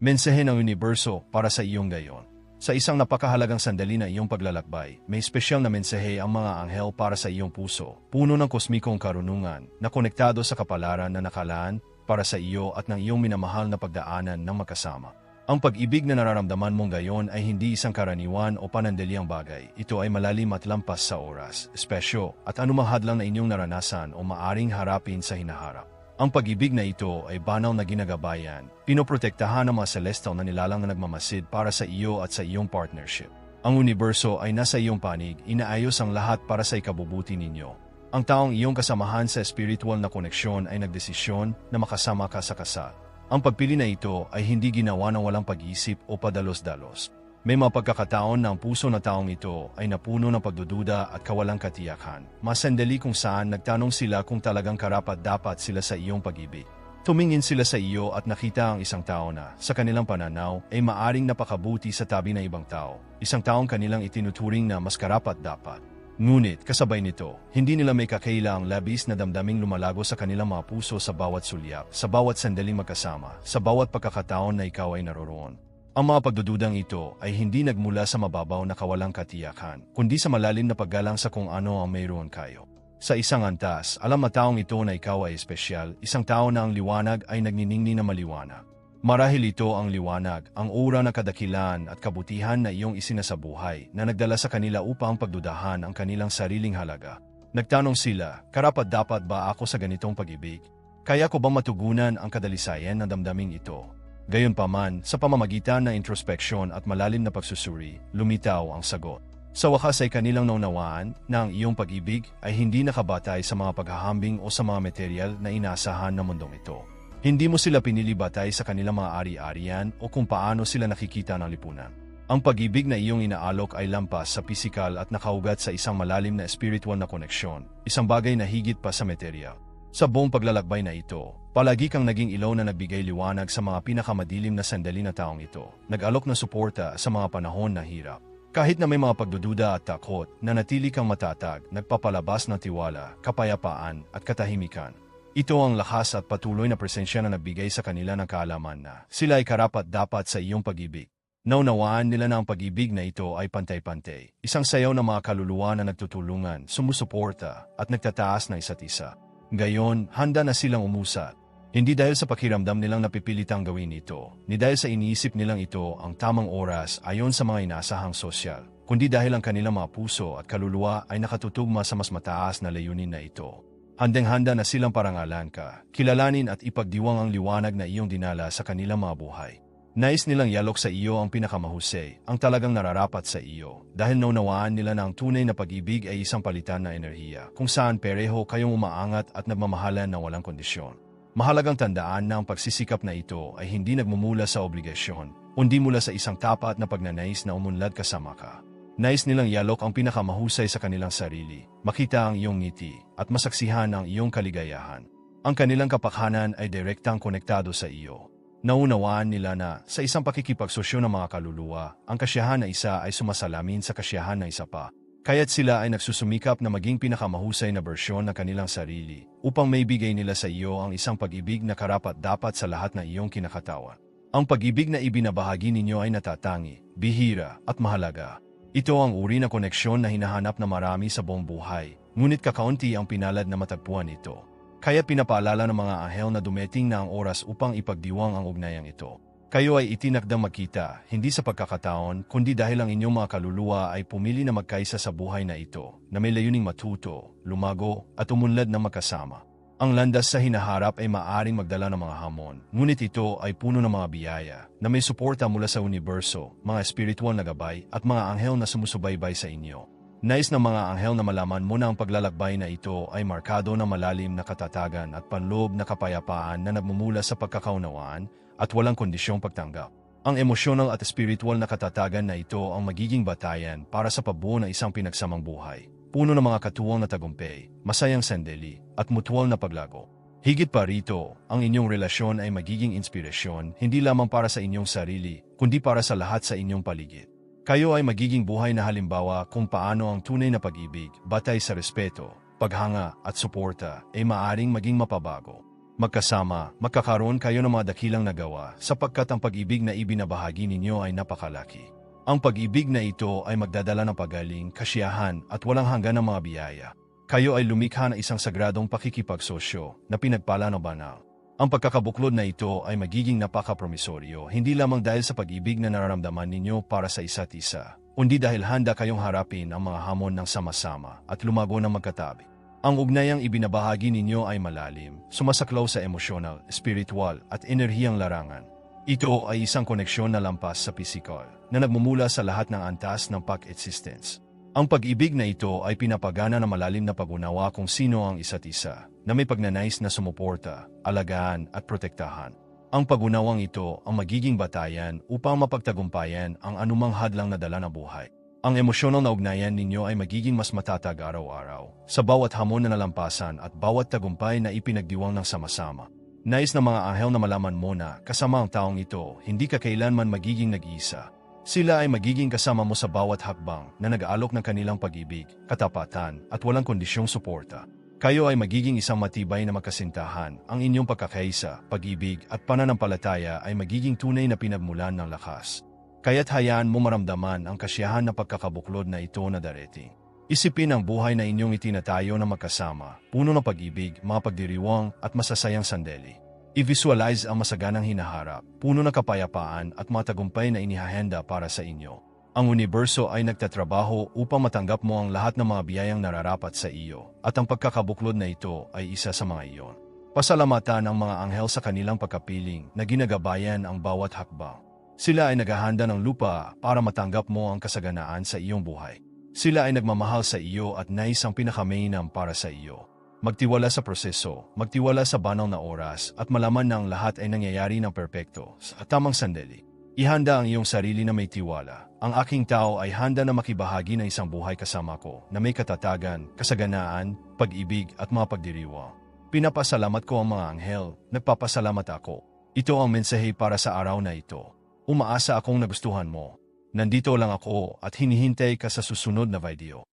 Mensahe ng universo para sa iyong gayon. Sa isang napakahalagang sandali na iyong paglalakbay, may espesyal na mensahe ang mga anghel para sa iyong puso, puno ng kosmikong karunungan na konektado sa kapalaran na nakalaan para sa iyo at ng iyong minamahal na pagdaanan ng magkasama. Ang pag-ibig na nararamdaman mong gayon ay hindi isang karaniwan o panandaliang bagay. Ito ay malalim at lampas sa oras, espesyo, at anumang hadlang na inyong naranasan o maaring harapin sa hinaharap. Ang pag-ibig na ito ay banaw na ginagabayan, pinoprotektahan ng mga celestial na nilalang na nagmamasid para sa iyo at sa iyong partnership. Ang universo ay nasa iyong panig, inaayos ang lahat para sa ikabubuti ninyo. Ang taong iyong kasamahan sa spiritual na koneksyon ay nagdesisyon na makasama ka sa kasal. Ang pagpili na ito ay hindi ginawa ng walang pag-iisip o padalos-dalos. May mga pagkakataon na ang puso na taong ito ay napuno ng pagdududa at kawalang katiyakan. Masandali kung saan nagtanong sila kung talagang karapat dapat sila sa iyong pag-ibig. Tumingin sila sa iyo at nakita ang isang tao na, sa kanilang pananaw, ay maaring napakabuti sa tabi ng ibang tao. Isang taong kanilang itinuturing na mas karapat dapat. Ngunit, kasabay nito, hindi nila may kakaila ang labis na damdaming lumalago sa kanilang mga puso sa bawat sulyap, sa bawat sandaling magkasama, sa bawat pagkakataon na ikaw ay naroroon. Ang mga pagdududang ito ay hindi nagmula sa mababaw na kawalang katiyakan, kundi sa malalim na paggalang sa kung ano ang mayroon kayo. Sa isang antas, alam na taong ito na ikaw ay espesyal, isang tao na ang liwanag ay nagniningning na maliwanag. Marahil ito ang liwanag, ang ura ng kadakilan at kabutihan na iyong isinasabuhay na nagdala sa kanila upang pagdudahan ang kanilang sariling halaga. Nagtanong sila, karapat dapat ba ako sa ganitong pag-ibig? Kaya ko ba matugunan ang kadalisayan ng damdaming ito? Gayunpaman, sa pamamagitan ng introspeksyon at malalim na pagsusuri, lumitaw ang sagot. Sa wakas ay kanilang naunawaan na ang iyong pag-ibig ay hindi nakabatay sa mga paghahambing o sa mga material na inasahan ng mundong ito. Hindi mo sila pinili batay sa kanilang mga ari-arian o kung paano sila nakikita ng lipunan. Ang pag-ibig na iyong inaalok ay lampas sa pisikal at nakaugat sa isang malalim na spiritual na koneksyon, isang bagay na higit pa sa material. Sa buong paglalakbay na ito, palagi kang naging ilaw na nagbigay liwanag sa mga pinakamadilim na sandali na taong ito, nag-alok ng suporta sa mga panahon na hirap. Kahit na may mga pagdududa at takot, nanatili kang matatag, nagpapalabas ng tiwala, kapayapaan at katahimikan. Ito ang lakas at patuloy na presensya na nagbigay sa kanila ng kaalaman na sila ay karapat dapat sa iyong pag-ibig. Naunawaan nila na ang pag-ibig na ito ay pantay-pantay. Isang sayaw ng mga kaluluwa na nagtutulungan, sumusuporta at nagtataas na isa't isa. Gayon, handa na silang umusat. Hindi dahil sa pakiramdam nilang napipilitang gawin ito, ni dahil sa iniisip nilang ito ang tamang oras ayon sa mga inasahang sosyal, kundi dahil ang kanilang mga puso at kaluluwa ay nakatutugma sa mas mataas na layunin na ito. Handeng-handa na silang parangalan ka, kilalanin at ipagdiwang ang liwanag na iyong dinala sa kanilang mga buhay. Nais nilang yalok sa iyo ang pinakamahusay, ang talagang nararapat sa iyo, dahil naunawaan nila na ang tunay na pag-ibig ay isang palitan na enerhiya, kung saan pereho kayong umaangat at nagmamahalan na walang kondisyon. Mahalagang tandaan na ang pagsisikap na ito ay hindi nagmumula sa obligasyon, kundi mula sa isang tapat na pagnanais na umunlad kasama ka. Nais nilang yalok ang pinakamahusay sa kanilang sarili, makita ang iyong ngiti, at masaksihan ang iyong kaligayahan. Ang kanilang kapakhanan ay direktang konektado sa iyo. Naunawaan nila na sa isang pakikipagsosyo ng mga kaluluwa, ang kasiyahan na isa ay sumasalamin sa kasiyahan na isa pa. Kaya't sila ay nagsusumikap na maging pinakamahusay na bersyon ng kanilang sarili upang may bigay nila sa iyo ang isang pag-ibig na karapat dapat sa lahat na iyong kinakatawan. Ang pag-ibig na ibinabahagi ninyo ay natatangi, bihira at mahalaga. Ito ang uri na koneksyon na hinahanap na marami sa buong buhay, ngunit kakaunti ang pinalad na matagpuan ito. Kaya pinapaalala ng mga anghel na dumeting na ang oras upang ipagdiwang ang ugnayang ito. Kayo ay itinakdang magkita, hindi sa pagkakataon, kundi dahil ang inyong mga kaluluwa ay pumili na magkaisa sa buhay na ito, na may layuning matuto, lumago, at umunlad na magkasama. Ang landas sa hinaharap ay maaring magdala ng mga hamon, ngunit ito ay puno ng mga biyaya na may suporta mula sa universo, mga espiritual na gabay at mga anghel na sumusubaybay sa inyo. Nais ng mga anghel na malaman mo na ang paglalakbay na ito ay markado ng malalim na katatagan at panloob na kapayapaan na nagmumula sa pagkakaunawaan at walang kondisyong pagtanggap. Ang emosyonal at spiritual na katatagan na ito ang magiging batayan para sa pabuo ng isang pinagsamang buhay puno ng mga katuwang na tagumpay, masayang sandali, at mutual na paglago. Higit pa rito, ang inyong relasyon ay magiging inspirasyon hindi lamang para sa inyong sarili, kundi para sa lahat sa inyong paligid. Kayo ay magiging buhay na halimbawa kung paano ang tunay na pag-ibig, batay sa respeto, paghanga at suporta ay maaring maging mapabago. Magkasama, magkakaroon kayo ng mga dakilang nagawa sapagkat ang pag-ibig na ibinabahagi ninyo ay napakalaki. Ang pag-ibig na ito ay magdadala ng pagaling, kasiyahan at walang hanggan ng mga biyaya. Kayo ay lumikha na isang sagradong pakikipagsosyo na pinagpala ng banal. Ang pagkakabuklod na ito ay magiging napaka-promisoryo hindi lamang dahil sa pag-ibig na nararamdaman ninyo para sa isa't isa, kundi dahil handa kayong harapin ang mga hamon ng sama-sama at lumago ng magkatabi. Ang ugnayang ibinabahagi ninyo ay malalim, sumasaklaw sa emosyonal, spiritual at enerhiyang larangan. Ito ay isang koneksyon na lampas sa pisikal na nagmumula sa lahat ng antas ng pag-existence. Ang pag-ibig na ito ay pinapagana ng malalim na pag-unawa kung sino ang isa't isa, na may pagnanais na sumuporta, alagaan at protektahan. Ang pag-unawang ito ang magiging batayan upang mapagtagumpayan ang anumang hadlang na dala na buhay. Ang emosyonal na ugnayan ninyo ay magiging mas matatag araw-araw sa bawat hamon na nalampasan at bawat tagumpay na ipinagdiwang ng sama-sama. Nais ng mga anghel na malaman mo na kasama ang taong ito, hindi ka kailanman magiging nag-iisa. Sila ay magiging kasama mo sa bawat hakbang na nag-aalok ng kanilang pag-ibig, katapatan at walang kondisyong suporta. Kayo ay magiging isang matibay na magkasintahan. Ang inyong pagkakaisa, pag-ibig at pananampalataya ay magiging tunay na pinagmulan ng lakas. Kaya't hayaan mo maramdaman ang kasiyahan na pagkakabuklod na ito na darating. Isipin ang buhay na inyong itinatayo na magkasama, puno ng pag-ibig, mga pagdiriwang at masasayang sandali. I-visualize ang masaganang hinaharap, puno ng kapayapaan at mga tagumpay na inihahenda para sa inyo. Ang universo ay nagtatrabaho upang matanggap mo ang lahat ng mga biyayang nararapat sa iyo at ang pagkakabuklod na ito ay isa sa mga iyon. Pasalamatan ang mga anghel sa kanilang pagkapiling na ginagabayan ang bawat hakbang. Sila ay naghahanda ng lupa para matanggap mo ang kasaganaan sa iyong buhay. Sila ay nagmamahal sa iyo at nais ang pinakamainam para sa iyo. Magtiwala sa proseso, magtiwala sa banal na oras at malaman ang lahat ay nangyayari ng perpekto sa tamang sandali. Ihanda ang iyong sarili na may tiwala. Ang aking tao ay handa na makibahagi ng isang buhay kasama ko na may katatagan, kasaganaan, pag-ibig at mga pagdiriwang. Pinapasalamat ko ang mga anghel, nagpapasalamat ako. Ito ang mensahe para sa araw na ito. Umaasa akong nagustuhan mo. Nandito lang ako at hinihintay ka sa susunod na video.